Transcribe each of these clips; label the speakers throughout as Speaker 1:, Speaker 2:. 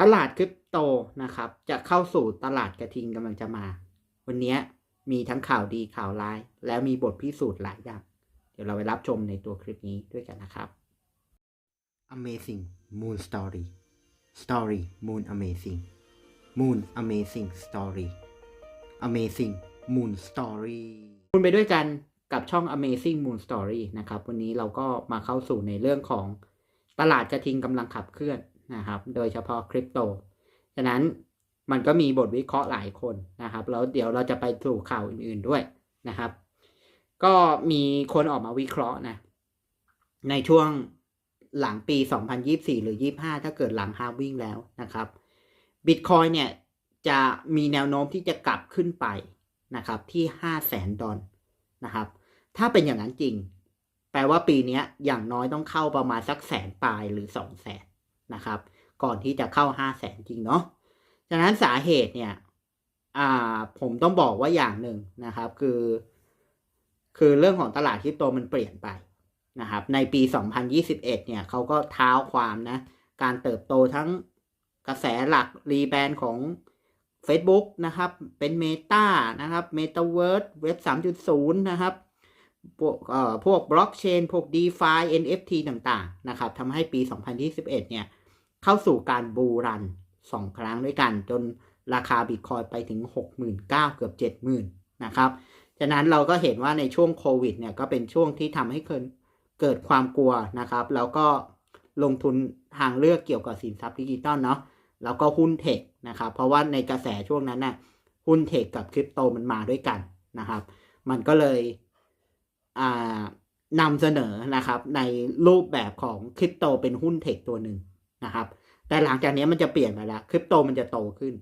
Speaker 1: ตลาดคริปโตนะครับ จะเข้าสู่ตลาดกระทิงกำลังจะมา วันนี้มีทั้งข่าวดีข่าวร้าย แล้วมีบทพิสูจน์หลายอย่าง เดี๋ยวเราไปรับชมในตัวคลิปนี้ด้วยกันนะครับ Amazing Moon Story Story Moon Amazing Moon Amazing Story Amazing Moon Story คุณไปด้วยกันกับช่อง Amazing Moon Story นะครับ วันนี้เราก็มาเข้าสู่ในเรื่องของตลาดกระทิงกำลังขับเคลื่อน นะครับ โดยเฉพาะคริปโต ฉะนั้นมันก็มีบทวิเคราะห์หลายคนนะครับ แล้วเดี๋ยวเราจะไปสู่ข่าวอื่นๆด้วยนะครับ ก็มีคนออกมาวิเคราะห์นะ ในช่วงหลังปี 2024 หรือ 25 ถ้าเกิดหลังฮาวิ่งแล้วนะครับบิตคอยเนี่ยจะมีแนวโน้มที่จะกลับขึ้นไปนะครับที่ 5 0 0แสนดอลนะครับ ถ้าเป็นอย่างนั้นจริง แปลว่าปีนี้อย่างน้อยต้องเข้าประมาณสักแสนปลายหรือ 2 0 0แสน นะครับ ก่อนที่จะเข้า 5 0 0แสนจริงเนาะฉะนั้นสาเหตุเนี่ยผมต้องบอกว่าอย่างหนึ่งนะครับคือ คือเรื่องของตลาดคริปโตมันเปลี่ยนไปนะครับในปี 2021 เนี่ยเขาก็เท้าความนะ การเติบโตทั้งกระแสหลักรีแบรนด์ของ Facebook นะครับ เป็น Meta นะครับ Metaverse เว็บ 3.0 นะครับ พวกเอ่อพวกบล็อกเชนพวก DeFi NFT ต่างๆ นะครับทำให้ปี 2021 เนี่ย เข้าสู่การบูรัน 2 ครั้งด้วยกัน จนราคาบิตคอยไปถึง 69,000เกือบ 70,000 นะครับฉะนั้นเราก็เห็นว่าในช่วงโควิดเนี่ยก็เป็นช่วงที่ทำให้เกิดเกิดความกลัวนะครับ แล้วก็ลงทุนทางเลือกเกี่ยวกับสินทรัพย์ดิจิตอลเนาะแล้วก็หุ้นเทคนะครับ เพราะว่าในกระแสช่วงนั้นน่ะหุ้นเทคกับคริปโตมันมาด้วยกันนะครับ มันก็เลยนำเสนอนะครับในรูปแบบของคริปโตเป็นหุ้นเทคตัวหนึ่ง นะครับ แต่หลังจากนี้มันจะเปลี่ยนไปแล้วคริปโตมันจะโตขึ้น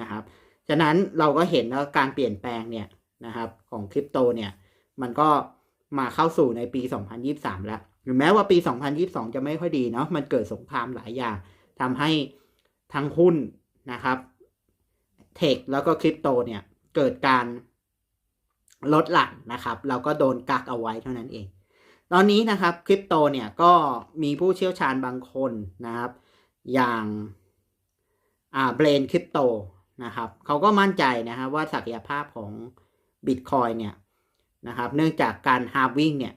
Speaker 1: นะครับฉะนั้นเราก็เห็นว่าการเปลี่ยนแปลงเนี่ยนะครับของคริปโตเนี่ยมันก็มาเข้าสู่ในปี 2023 แล้วถึงแม้ว่าปี 2022 จะไม่ค่อยดีเนาะมันเกิดสงครามหลายอย่างทำให้ทั้งหุ้นนะครับเทคแล้วก็คริปโตเนี่ยเกิดการลดหลั่นนะครับแล้วก็โดนกักเอาไว้เท่านั้นเอง ตอนนี้นะครับคริปโตเนี่ยก็มีผู้เชี่ยวชาญบางคนนะครับ อย่างอ่าเบรนคริปโตนะครับเขาก็มั่นใจนะครับว่าศักยภาพของบิตคอยเนี่ยนะครับเนื่องจากการฮาร์วิ่งเนี่ย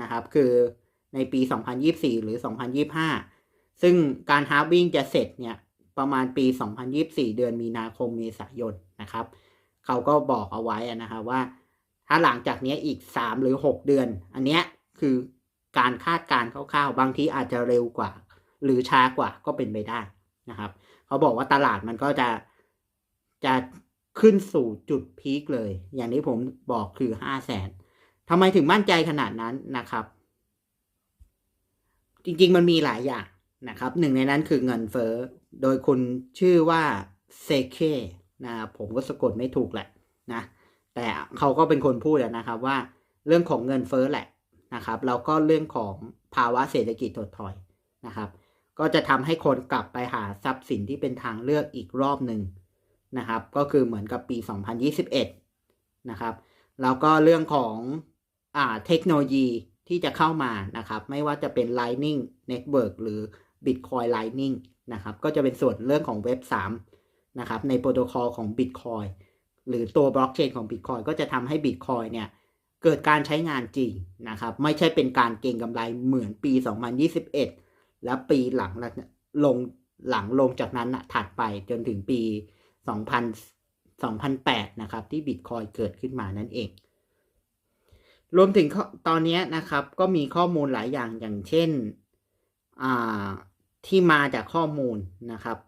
Speaker 1: นะครับคือในปี 2024 หรือ 2025 ซึ่งการฮาร์วิ่งจะเสร็จเนี่ยประมาณปี 2024 เดือนมีนาคมเมษายนนะครับเขาก็บอกเอาไว้นะครับว่า ถ้าหลังจากนี้อีก 3 หรือ 6 เดือน อันเนี้ยคือการคาดการณ์คร่าวๆ บางทีอาจจะเร็วกว่า หรือช้ากว่าก็เป็นไปได้นะครับ เขาบอกว่าตลาดมันก็จะจะขึ้นสู่จุดพีคเลย อย่างที่ผมบอกคือห้าแสนทำไมถึงมั่นใจขนาดนั้นนะครับ จริงๆมันมีหลายอย่างนะครับ หนึ่งในนั้นคือเงินเฟ้อโดยคุณชื่อว่าเซเคนะผมก็สะกดไม่ถูกแหละนะ แต่เขาก็เป็นคนพูดนะครับว่าเรื่องของเงินเฟ้อแหละนะครับ แล้วก็เรื่องของภาวะเศรษฐกิจถดถอยนะครับ ก็จะทำให้คนกลับไปหาทรัพย์สินที่เป็นทางเลือกอีกรอบหนึ่งนะครับ ก็คือเหมือนกับปี 2021 นะครับ แล้วก็เรื่องของอ่าเทคโนโลยีที่จะเข้ามานะครับ ไม่ว่าจะเป็น Lightning Network หรือ Bitcoin Lightning นะครับ ก็จะเป็นส่วนเรื่องของเว็บ3นะครับ ในโปรโตคอลของ Bitcoin หรือตัวบล็อกเชนของ Bitcoin ก็จะทำให้ Bitcoin เนี่ยเกิดการใช้งานจริงนะครับ ไม่ใช่เป็นการเก็งกำไรเหมือนปี 2021 และปีหลังลงหลังลงจากนั้นนะถัดไปจนถึงปี 2000 2008 นะครับ ที่บิตคอยเกิดขึ้นมานั่นเอง รวมถึงตอนนี้นะครับ ก็มีข้อมูลหลายอย่างอย่างเช่นที่มาจากข้อมูลนะครับ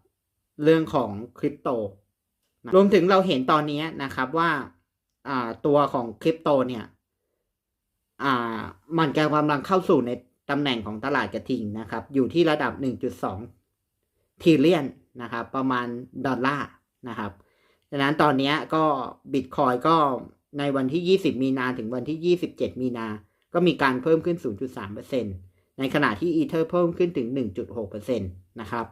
Speaker 1: เรื่องของคริปโต รวมถึงเราเห็นตอนนี้นะครับว่าตัวของคริปโตเนี่ยมันกำลังเข้าสู่ใน ตำแหน่งของตลาดกระทิงนะครับ อยู่ที่ระดับ 1.2ทีเลียนนะครับ ประมาณดอลลาร์นะครับดังนั้นตอนนี้ก็บิตคอยก็ในวันที่ 20 มีนาถึงวันที่ 27 มีนา ก็มีการเพิ่มขึ้น 0.3%ในขณะที่อีเธอร์เพิ่มขึ้นถึง 1.6%นะครับ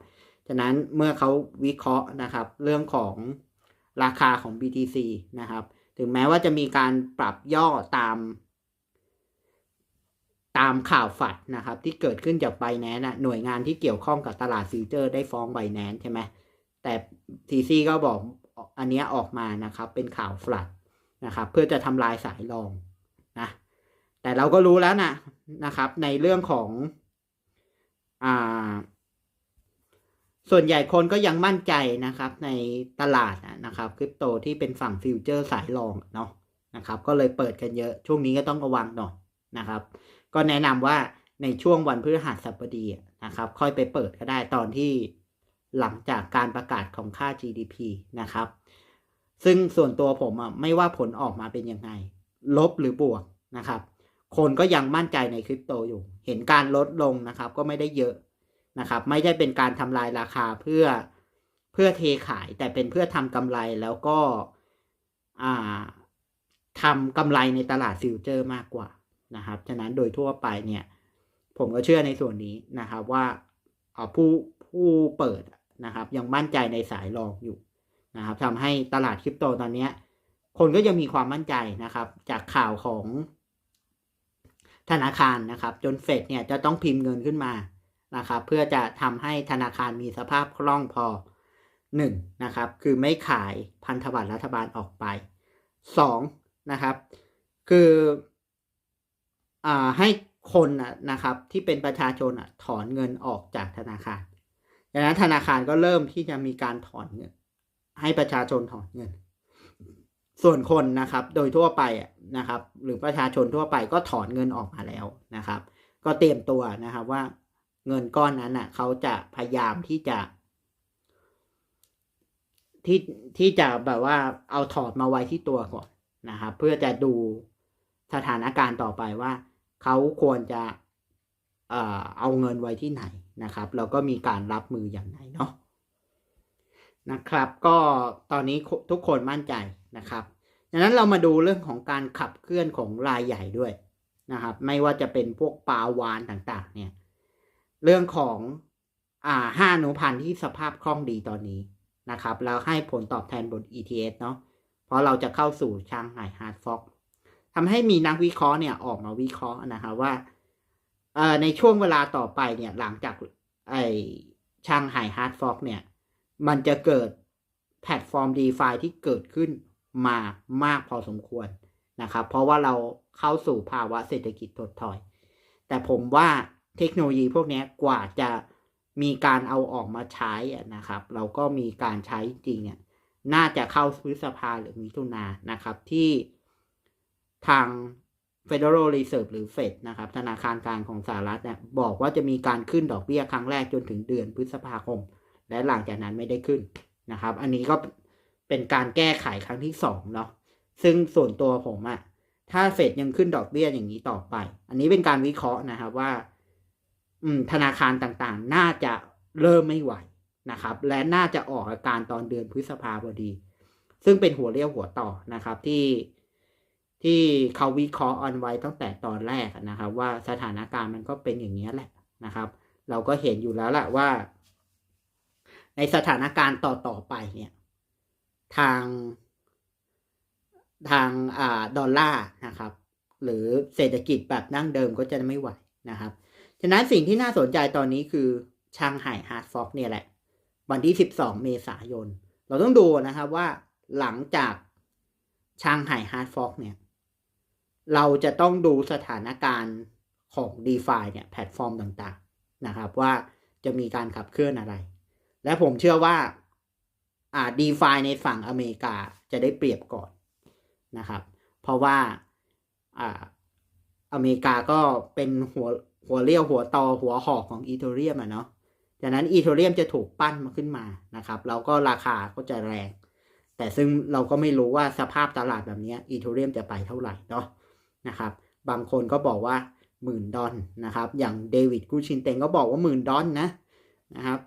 Speaker 1: ฉะนั้นเมื่อเขาวิเคราะห์นะครับ เรื่องของราคาของ BTC นะครับ ถึงแม้ว่าจะมีการปรับย่อตาม ตามข่าวฝัดนะครับที่เกิดขึ้นจากไบแนนหน่วยงานที่เกี่ยวข้องกับตลาดฟิวเจอร์ได้ฟ้องไบแนนใช่ไหมแต่ทีซีก็บอกอันเนี้ยออกมานะครับเป็นข่าวฝัดนะครับเพื่อจะทำลายสายรองนะแต่เราก็รู้แล้วนะนะครับในเรื่องของอ่าส่วนใหญ่คนก็ยังมั่นใจนะครับในตลาดนะครับคริปโตที่เป็นฝั่งฟิวเจอร์สายรองเนาะนะครับก็เลยเปิดกันเยอะช่วงนี้ก็ต้องระวังหน่อยนะครับ ก็แนะนำว่าในช่วงวันพฤหัสบดีนะครับ ค่อยไปเปิดก็ได้ตอนที่หลังจากการประกาศของค่า GDP นะครับ ซึ่งส่วนตัวผมอะไม่ว่าผลออกมาเป็นยังไง ลบหรือบวกนะครับ คนก็ยังมั่นใจในคริปโตอยู่ เห็นการลดลงนะครับ ก็ไม่ได้เยอะนะครับ ไม่ได้เป็นการทำลายราคาเพื่อเพื่อเทขายแต่เป็นเพื่อทำกำไรแล้วก็อ่าทำกำไรในตลาดฟิวเจอร์มากกว่า นะครับฉะนั้นโดยทั่วไปเนี่ยผมก็เชื่อในส่วนนี้นะครับว่าผู้ผู้เปิดนะครับ ยังมั่นใจในสายรองอยู่นะครับทำให้ตลาดคริปโตตอนนี้คนก็ยังมีความมั่นใจนะครับ จากข่าวของธนาคารนะครับ จนเฟดเนี่ยจะต้องพิมพ์เงินขึ้นมานะครับ เพื่อจะทำให้ธนาคารมีสภาพคล่องพอหนึ่งนะครับ คือไม่ขายพันธบัตรรัฐบาลออกไปสองนะครับ คือ ให้คนนะครับที่เป็นประชาชนถอนเงินออกจากธนาคารดังนั้นธนาคารก็เริ่มที่จะมีการถอนเงิน ให้ประชาชนถอนเงิน ส่วนคนนะครับโดยทั่วไปนะครับ หรือประชาชนทั่วไปก็ถอนเงินออกมาแล้วนะครับ ก็เตรียมตัวนะครับว่าเงินก้อนนั้นอะเขาจะพยายามที่จะ ที่ที่จะแบบว่าเอาถอดมาไว้ที่ตัวก่อนนะครับ เพื่อจะดูสถานการณ์ต่อไปว่า เขาควรจะเอาเงินไว้ที่ไหนนะครับแล้วก็มีการรับมืออย่างไรเนาะนะครับ ก็ตอนนี้ทุกคนมั่นใจนะครับดังนั้นเรามาดูเรื่องของการขับเคลื่อนของรายใหญ่ด้วยนะครับ ไม่ว่าจะเป็นพวกปลาวานต่างๆ เนี่ย เรื่องของอ่าห้านุพันที่สภาพคล่องดีตอนนี้นะครับ แล้วให้ผลตอบแทนบน ETS เนาะเพราะเราจะเข้าสู่ช่างไห่ฮาร์ดฟ็อก ทำให้มีนักวิเคราะห์เนี่ยออกมาวิเคราะห์นะครับว่าในช่วงเวลาต่อไปเนี่ยหลังจากไอชางไห่ฮาร์ดฟอกเนี่ย มันจะเกิดแพลตฟอร์ม d e f าที่เกิดขึ้นมามากพอสมควรนะครับ เพราะว่าเราเข้าสู่ภาวะเศรษฐกิจถดถอย แต่ผมว่าเทคโนโลยีพวกนี้กว่าจะมีการเอาออกมาใช้นะครับ เราก็มีการใช้จริงเนี่ยน่าจะเข้าพฤษภาหรือมิถุนานะครับที่ ทาง Federal Reserve หรือเฟดนะครับ ธนาคารกลางของสหรัฐเนี่ยบอกว่าจะมีการขึ้นดอกเบี้ยครั้งแรกจนถึงเดือนพฤษภาคม และหลังจากนั้นไม่ได้ขึ้นนะครับ อันนี้ก็เป็นการแก้ไขครั้งที่สองเนาะซึ่งส่วนตัวผมอะถ้าเฟดยังขึ้นดอกเบี้ยอย่างนี้ต่อไป อันนี้เป็นการวิเคราะห์นะครับว่า อืม ธนาคารต่างๆ น่าจะเริ่มไม่ไหวนะครับ และน่าจะออกอาการตอนเดือนพฤษภาพอดี ซึ่งเป็นหัวเรียวหัวต่อนะครับที่ ที่เขาวิเคราะห์ออนไว้ตั้งแต่ตอนแรกนะครับ ว่าสถานการณ์มันก็เป็นอย่างนี้แหละนะครับ เราก็เห็นอยู่แล้วแหละว่า ในสถานการณ์ต่อต่อไปเนี่ย ทางทางอ่าดอลลาร์นะครับ หรือเศรษฐกิจแบบนั่งเดิมก็จะไม่ไหวนะครับ ฉะนั้นสิ่งที่น่าสนใจตอนนี้คือชางไห่ฮาร์ดฟอกเนี่ยแหละ วันที่ 12 เมษายน เราต้องดูนะครับว่าหลังจากชางไห่ฮาร์ดฟอกเนี่ย เราจะต้องดูสถานการณ์ของ d e f าเนี่ยแพลตฟอร์มต่างๆนะครับว่าจะมีการขับเคลื่อนอะไร และผมเชื่อว่าอ่า d e f าในฝั่งอเมริกาจะได้เปรียบก่อนนะครับ เพราะว่าอ่าอเมริกาก็เป็นหัวหัวเรี่ยวหัวต่อหัวหอกของอีเทเรียมอะเนาะจากนั้นอีเทเรียมจะถูกปั้นมาขึ้นมานะครับแล้วก็ราคาก็จะแรง แต่ซึ่งเราก็ไม่รู้ว่าสภาพตลาดแบบนี้อีเทเรียมจะไปเท่าไหร่เนาะ นะครับ บางคนก็บอกว่าหมื่นดอลนะครับ อย่างเดวิดกูชินเตงก็บอกว่าหมื่นดอลนะนะครับ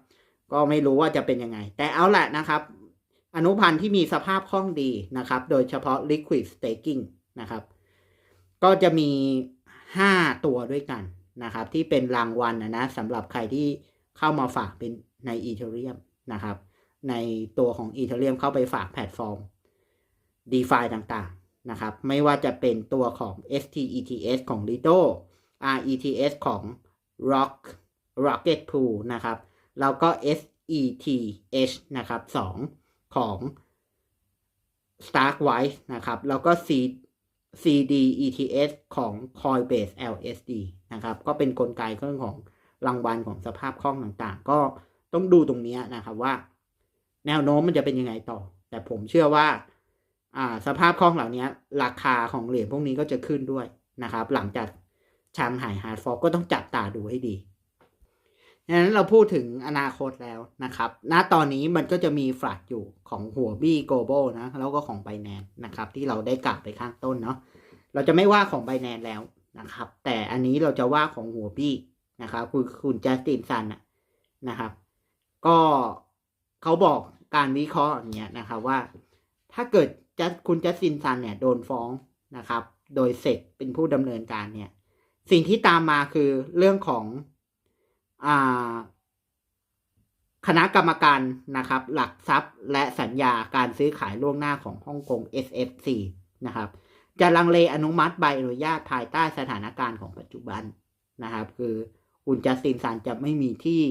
Speaker 1: ก็ไม่รู้ว่าจะเป็นยังไง แต่เอาละนะครับ อนุพันธ์ที่มีสภาพคล่องดีนะครับ โดยเฉพาะ liquid staking นะครับ ก็จะมี 5 ตัวด้วยกันนะครับ ที่เป็นรางวัลนะนะสำหรับใครที่เข้ามาฝากเป็นในอีเทเรียมนะครับ ในตัวของอีเทเรียมเข้าไปฝากแพลตฟอร์ม d e f าต่างๆ นะครับ ไม่ว่าจะเป็นตัวของ STETS ของ Lido RETS ของ Rock Rocket Pool นะครับ แล้วก็ SETH นะครับ 2 ของ Starkwise นะครับ แล้วก็ C CDETS ของ Coinbase LSD นะครับ ก็เป็นนกลไกเรื่องของรางวัลของสภาพคล่องต่างๆ ก็ต้องดูตรงนี้นะครับว่า แนวโน้มมันจะเป็นยังไงต่อ แต่ผมเชื่อว่า อ่าสภาพคล่องเหล่านี้ราคาของเหรียญพวกนี้ก็จะขึ้นด้วยนะครับ หลังจากชางไห่ฮาร์ดฟอกก็ต้องจับตาดูให้ดีดังนั้นเราพูดถึงอนาคตแล้วนะครับ ณ ตอนนี้มันก็จะมีฝลัดอยู่ของหัวบี้โกลบอลนะ แล้วก็ของ b บแนนนะครับ ที่เราได้กล่าวไปข้างต้นเนาะ เราจะไม่ว่าของ b บแนนแล้วนะครับ แต่อันนี้เราจะว่าของหัวบี้นะครับ คือคุณจัสตินซันนะครับ ก็เขาบอกการวิเคราะห์อย่างเงี้ยนะครับว่า ถ้าเกิด จัสคุณจัสตินซันเนี่ยโดนฟ้องนะครับ โดยเสกเป็นผู้ดำเนินการเนี่ย สิ่งที่ตามมาคือเรื่องของอ่าคณะกรรมการนะครับ หลักทรัพย์และสัญญาการซื้อขายล่วงหน้าของฮ่องกง SFC นะครับ จะลังเลอนุมัติใบอนุญาตภายใต้สถานการณ์ของปัจจุบันนะครับ คือคุณจัสตินซันจะไม่มีที่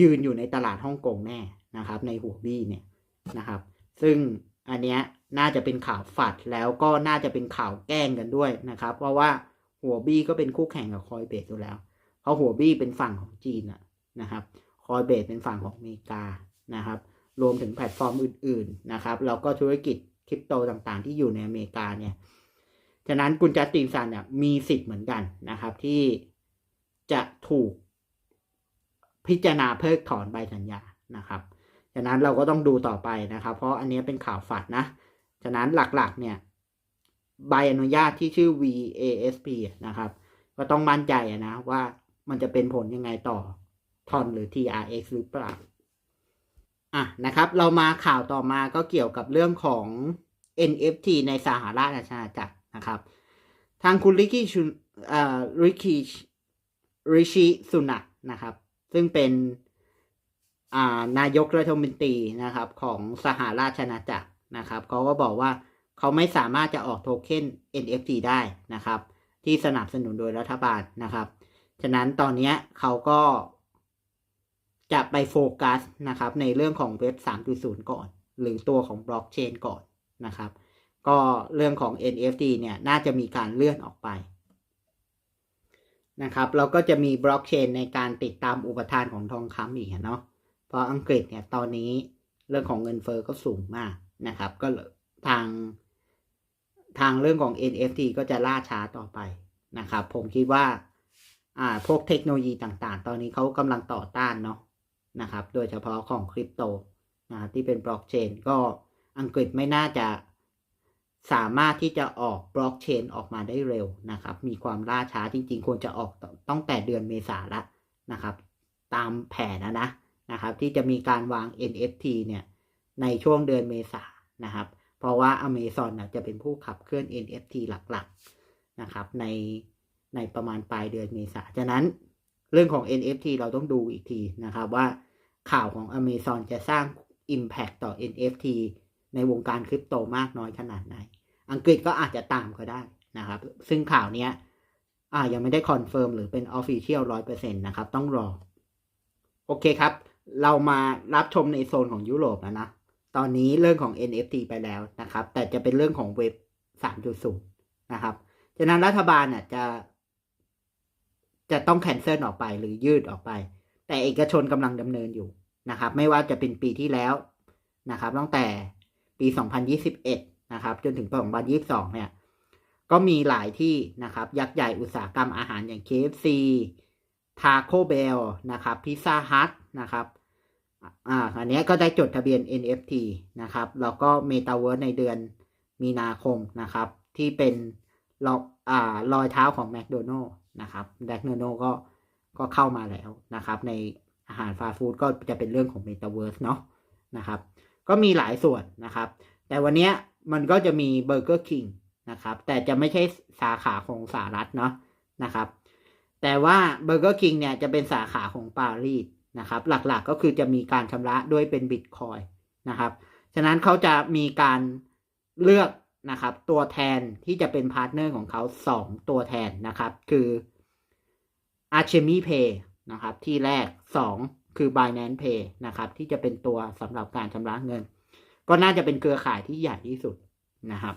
Speaker 1: ยืนอยู่ในตลาดฮ่องกงแน่นะครับ ในหัวบี้เนี่ยนะครับ ซึ่ง อันเนี้ยน่าจะเป็นข่าวฝัดแล้วก็น่าจะเป็นข่าวแกล้งกันด้วยนะครับ เพราะว่าหัวบี้ก็เป็นคู่แข่งกับคอยเบสอยู่แล้ว เพราะหัวบี้เป็นฝั่งของจีนนะครับ คอยเบสเป็นฝั่งของอเมริกานะครับ รวมถึงแพลตฟอร์มอื่น ๆนะครับ แล้วก็ธุรกิจคริปโตต่างๆ ที่อยู่ในอเมริกาเนี่ย ฉะนั้นคุณจัสตินซันเนี่ยมีสิทธิ์เหมือนกันนะครับ ที่จะถูกพิจารณาเพิกถอนใบสัญญานะครับ ฉะนั้นเราก็ต้องดูต่อไปนะครับ เพราะอันนี้เป็นข่าวฝัดนะ ฉะนั้นหลักๆเนี่ยใบอนุญาตที่ชื่อ VASP นะครับ ก็ต้องมั่นใจนะว่ามันจะเป็นผลยังไงต่อทอนหรือ TRX หรือเปล่าอะนะครับ เรามาข่าวต่อมาก็เกี่ยวกับเรื่องของ NFT ในสหราชอาณาจักรนะครับ ทางคุณริกิชุอ่าริกิริชิสุนักนะครับ ซึ่งเป็น นายกรัฐมนตรีนะครับของสหราชอาณาจักรนะครับเขาก็บอกว่าเขาไม่สามารถจะออกโทเค็น NFT ได้นะครับ ที่สนับสนุนโดยรัฐบาลนะครับ ฉะนั้นตอนนี้เขาก็จะไปโฟกัสนะครับในเรื่องของเว็บ 3.0 ก่อน หรือตัวของบล็อกเชนก่อนนะครับ ก็เรื่องของ NFT เนี่ยน่าจะมีการเลื่อนออกไปนะครับเราก็จะมีบล็อกเชนในการติดตามอุปทานของทองคำอีกเนาะ เพราะอังกฤษเนี่ยตอนนี้เรื่องของเงินเฟอ้อก็สูงมากนะครับ ก็ทางทางเรื่องของ NFT ก็จะล่าช้าต่อไปนะครับ ผมคิดว่าอ่าพวกเทคโนโลยีต่างๆ ตอนนี้เขากำลังต่อต้านเนาะนะครับ โดยเฉพาะของคริปโตนะที่เป็นบล็อกเชนก็อังกฤษไม่น่าจะสามารถที่จะออกบล็อกเชนออกมาได้เร็วนะครับ มีความล่าช้าจริงๆ ควรจะออกต้องแต่เดือนเมษาละนะครับ ตามแผนนะนะ นะครับ ที่จะมีการวาง NFT เนี่ยในช่วงเดือนเมษานะครับ เพราะว่า Amazon นะจะเป็นผู้ขับเคลื่อน NFT หลักๆนะครับ ในในประมาณปลายเดือนเมษาฉะนั้นเรื่องของ NFT เราต้องดูอีกทีนะครับว่าข่าวของ Amazon จะสร้าง Impact ต่อ NFT ในวงการคริปโตมากน้อยขนาดไหน อังกฤษก็อาจจะตามก็ได้นะครับ ซึ่งข่าวเนี้ยอ่ายังไม่ได้คอนเฟิร์มหรือเป็นออฟฟิเชียลร้อยเปอร์เซ็นต์นะครับ ต้องรอ โอเคครับ เรามารับชมในโซนของยุโรปแล้วนะ ตอนนี้เรื่องของ NFT ไปแล้วนะครับ แต่จะเป็นเรื่องของเว็บ 3.0 นะครับฉะนั้นรัฐบาลน่ะจะ จะต้องแคนเซิลออกไปหรือยืดออกไป แต่เอกชนกำลังดำเนินอยู่นะครับ ไม่ว่าจะเป็นปีที่แล้วนะครับ ตั้งแต่ปี 2021 นะครับ จนถึงปี 2022 เนี่ย ก็มีหลายที่นะครับ ยักษ์ใหญ่อุตสาหกรรมอาหารอย่าง KFC Taco Bell นะครับ Pizza Hut นะครับ อ่าอันนี้ก็ได้จดทะเบียน NFT นะครับแล้วก็ Metaverse ในเดือนมีนาคมนะครับ ที่เป็นรอยอ่ารอยเท้าของ McDonald นะครับ McDonald ก็ก็เข้ามาแล้วนะครับ ในอาหารฟาสต์ฟู้ดก็จะเป็นเรื่องของ Metaverse เนาะนะครับ ก็มีหลายส่วนนะครับ แต่วันนี้มันก็จะมีเบอร์เกอร์คิงนะครับ แต่จะไม่ใช่สาขาของสหรัฐเนาะนะครับ แต่ว่าเบอร์เกอร์คิงเนี่ยจะเป็นสาขาของปารีส นะครับ หลักๆก็คือจะมีการชำระด้วยเป็นบิตคอยนะครับ ฉะนั้นเขาจะมีการเลือกนะครับ ตัวแทนที่จะเป็นพาร์ทเนอร์ของเขา 2 ตัวแทนนะครับ คือ Archemy Pay นะครับ ที่แรก 2 คือ Binance Pay นะครับ ที่จะเป็นตัวสำหรับการชำระเงิน ก็น่าจะเป็นเครือข่ายที่ใหญ่ที่สุดนะครับ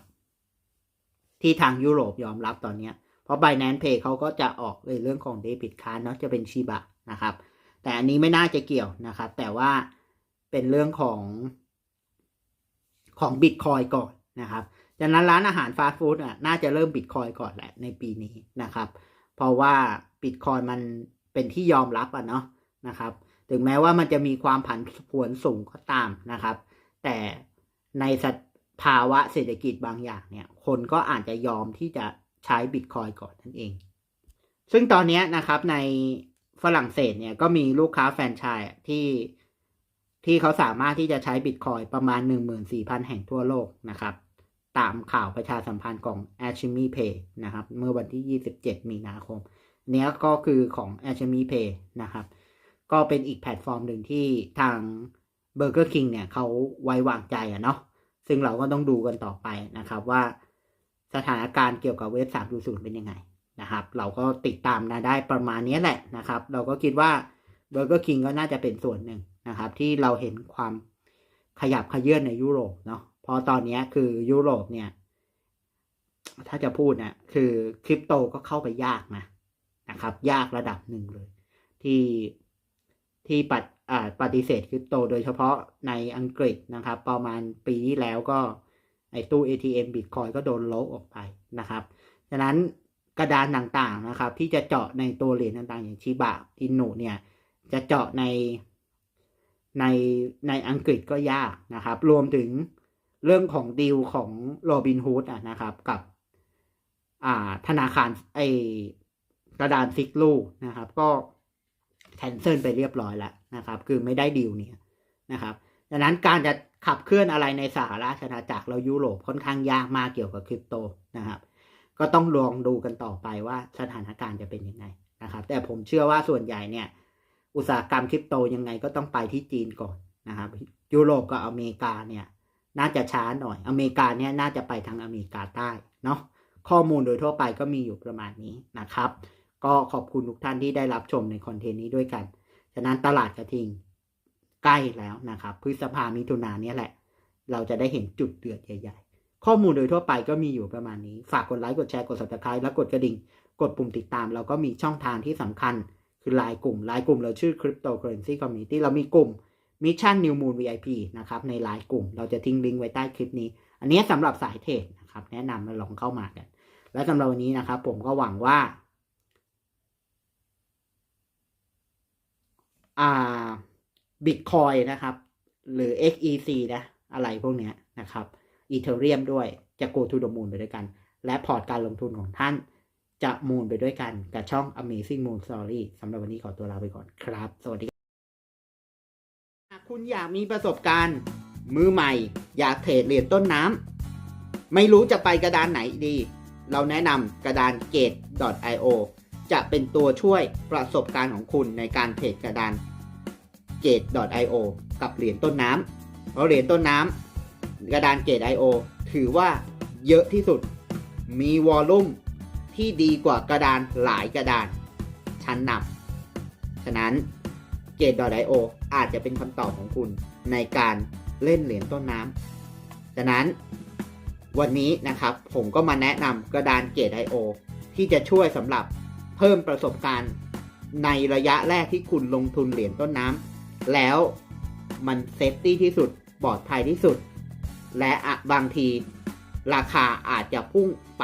Speaker 1: ที่ทางยุโรปยอมรับตอนนี้ เพราะ Binance Pay เขาก็จะออกในเรื่องของเดบิตคาร์เนาะจะเป็นชิบะนะครับ แต่อันนี้ไม่น่าจะเกี่ยวนะครับ แต่ว่าเป็นเรื่องของของบิตคอยก่อนนะครับจากนั้นร้านอาหารฟาสต์ฟู้ดอะน่าจะเริ่มบิตคอยก่อนแหละในปีนี้นะครับ เพราะว่าบิตคอยมันเป็นที่ยอมรับอะเนาะนะครับ ถึงแม้ว่ามันจะมีความผันผวนสูงก็ตามนะครับ แต่ในสภาวะเศรษฐกิจบางอย่างเนี่ย คนก็อาจจะยอมที่จะใช้บิตคอยก่อนนั่นเอง ซึ่งตอนนี้นะครับใน ฝรั่งเศสเนี่ยก็มีลูกค้าแฟรนไชส์ที่ที่เขาสามารถที่จะใช้บิตคอยประมาณ 14,000 แห่งทั่วโลกนะครับ ตามข่าวประชาสัมพันธ์ของ a c h m e Pay นะครับ เมื่อวันที่ 27 มีนาคม เนี้ยก็คือของ a c h m e Pay นะครับ ก็เป็นอีกแพลตฟอร์มหนึ่งที่ทาง Burger King เนี่ยเขาไว้วางใจอะเนาะซึ่งเราก็ต้องดูกันต่อไปนะครับว่าสถานการณ์เกี่ยวกับเว็บ3.0 เป็นยังไง นะครับ เราก็ติดตามนะได้ประมาณนี้แหละนะครับ เราก็คิดว่า Burger King ก็น่าจะเป็นส่วนหนึ่งนะครับ ที่เราเห็นความขยับขยื่นในยุโรปเนาะพราะตอนนี้คือยุโรปเนี่ย ถ้าจะพูดนะคือคริปโตก็เข้าไปยากนะนะครับ ยากระดับหนึ่งเลย ที่ที่ปัดปฏิเสธคริปโต โดยเฉพาะในอังกฤษนะครับ ประมาณปีที่แล้วก็ไอตู้ ATM Bitcoin ก็โดนโลบออกไปนะครับ ฉะนั้น กระดานต่างๆนะครับ ที่จะเจาะในตัวเหรียญต่างๆ อย่างชิบะอินุเนี่ยจะเจาะในในในอังกฤษก็ยากนะครับ รวมถึงเรื่องของดีลของโรบินฮูดนะครับ กับอ่าธนาคารไอกระดานซิกลูนะครับ ก็แคนเซิลไปเรียบร้อยแล้วนะครับ คือไม่ได้ดีลเนี่ยนะครับดังนั้นการจะขับเคลื่อนอะไรในสหราชอาณาจักรเรายุโรปค่อนข้างยากมากเกี่ยวกับคริปโตนะครับ ก็ต้องลองดูกันต่อไปว่าสถานการณ์จะเป็นยังไงนะครับ แต่ผมเชื่อว่าส่วนใหญ่เนี่ย อุตสาหกรรมคริปโตยังไงก็ต้องไปที่จีนก่อนนะครับ ยุโรปกับอเมริกาเนี่ย น่าจะช้าหน่อย อเมริกาเนี่ยน่าจะไปทางอเมริกาใต้เนาะข้อมูลโดยทั่วไปก็มีอยู่ประมาณนี้นะครับ ก็ขอบคุณทุกท่านที่ได้รับชมในคอนเทนต์นี้ด้วยกันฉะนั้นตลาดกระทิงใกล้แล้วนะครับ พฤษภามิถุนาเนี่ยแหละ เราจะได้เห็นจุดเดือดใหญ่ ๆ ข้อมูลโดยทั่วไปก็มีอยู่ประมาณนี้ ฝากกดไลค์ กดแชร์ กด subscribe แล้วกดกระดิ่ง กดปุ่มติดตาม เราก็มีช่องทางที่สำคัญ คือไลน์กลุ่มไลน์กลุ่มเราชื่อ Cryptocurrency Community เรามีกลุ่ม Mission New Moon VIP นะครับในไลน์กลุ่ม เราจะทิ้งลิงก์ไว้ใต้คลิปนี้ อันนี้สำหรับสายเทรดนะครับแนะนำมาลองเข้ามากัน และสำหรับวันนี้นะครับ ผมก็หวังว่าอ่าบิตคอยนะครับ หรือ XEC นะอะไรพวกเนี้ยนะครับ อีเทเรียมด้วยจะ go to the moon ไปด้วยกัน และพอร์ตการลงทุนของท่านจะมูนไปด้วยกันกับช่อง Amazing Moon Story สำหรับวันนี้ขอตัวลาไปก่อนครับ สวัสดีหากคุณอยากมีประสบการณ์ มือใหม่ อยากเทรดเหรียญต้นน้ำไม่รู้จะไปกระดานไหนดี เราแนะนำกระดาน gate.io จะเป็นตัวช่วยประสบการณ์ของคุณในการเทรดกระดาน gate.io กับเหรียญต้นน้ำเพราะเหรียญต้นน้ำ กระดาน gate.io ถือว่าเยอะที่สุด มีวอลลุ่มที่ดีกว่ากระดานหลายกระดาน ชั้นนำฉะนั้น gate.io อาจจะเป็นคำตอบของคุณในการเล่นเหรียญต้นน้ำฉะนั้นวันนี้นะครับผมก็มาแนะนำกระดาน Gate.io ที่จะช่วยสำหรับเพิ่มประสบการณ์ในระยะแรกที่คุณลงทุนเหรียญต้นน้ำแล้วมันเซฟตี้ที่สุดปลอดภัยที่สุด และบางทีราคาอาจจะพุ่งไป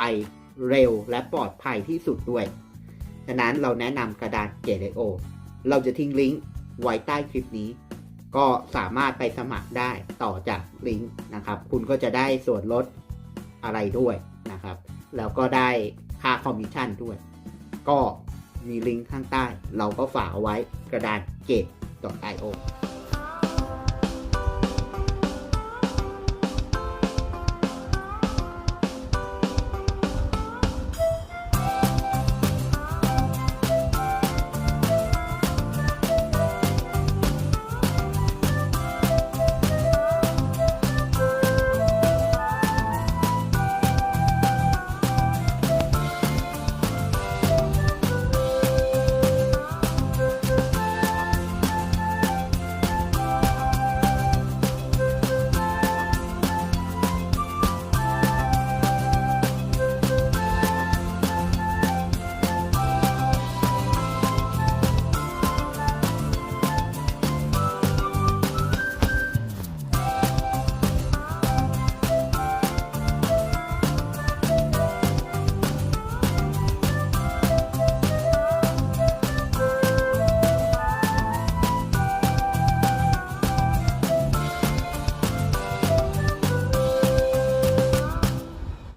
Speaker 1: เร็วและปลอดภัยที่สุดด้วย ฉะนั้นเราแนะนำกระดาน Gate.io เราจะทิ้งลิงก์ไว้ใต้คลิปนี้ ก็สามารถไปสมัครได้ต่อจากลิงก์นะครับ คุณก็จะได้ส่วนลดอะไรด้วยนะครับ แล้วก็ได้ค่าคอมมิชชั่นด้วย ก็มีลิงก์ข้างใต้ เราก็ฝากเอาไว้กระดาน gate.io